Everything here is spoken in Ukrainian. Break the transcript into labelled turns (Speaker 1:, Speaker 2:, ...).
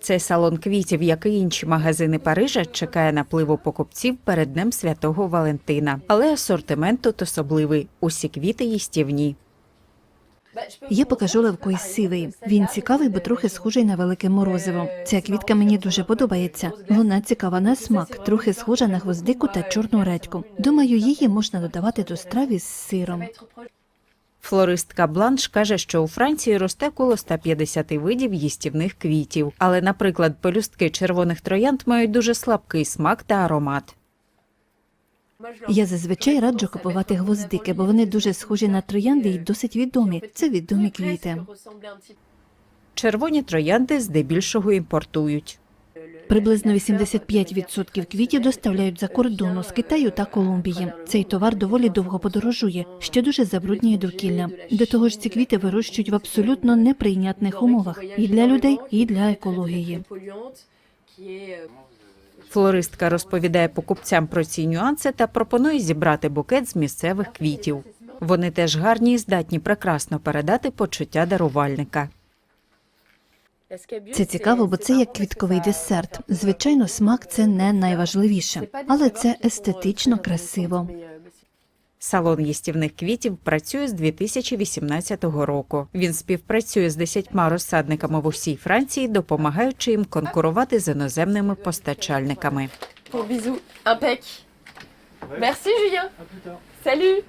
Speaker 1: Цей салон квітів, як і інші магазини Парижа, чекає напливу покупців перед Днем Святого Валентина. Але асортимент тут особливий. Усі квіти їстівні.
Speaker 2: Я покажу
Speaker 3: Par
Speaker 2: сивий. Він цікавий, бо трохи схожий на велике морозиво. Ця квітка мені дуже подобається. Вона цікава на смак, трохи схожа на гвоздику та чорну редьку. Думаю, її можна додавати до страви з сиром.
Speaker 1: Флористка Бланш каже, що у Франції росте коло 150 видів їстівних квітів. Але, наприклад, пелюстки червоних троянд мають дуже слабкий смак та аромат.
Speaker 2: Я зазвичай раджу купувати гвоздики, бо вони дуже схожі на троянди і досить відомі. Це відомі квіти.
Speaker 1: Червоні троянди здебільшого імпортують.
Speaker 2: Приблизно 85% квітів доставляють за кордону з Китаю та Колумбії. Цей товар доволі довго подорожує, що дуже забруднює довкілля. До того ж, ці квіти вирощують в абсолютно неприйнятних умовах і для людей, і для екології.
Speaker 1: Флористка розповідає покупцям про ці нюанси та пропонує зібрати букет з місцевих квітів. Вони теж гарні і здатні прекрасно передати почуття дарувальника.
Speaker 2: Це цікаво, бо це як квітковий десерт. Звичайно, смак це не найважливіше, але це естетично красиво.
Speaker 1: Салон їстівних квітів працює з 2018 року. Він співпрацює з десятьма розсадниками в усій Франції, допомагаючи їм конкурувати з іноземними постачальниками.
Speaker 3: Pour bisous. Impec. Merci Julien. Salut.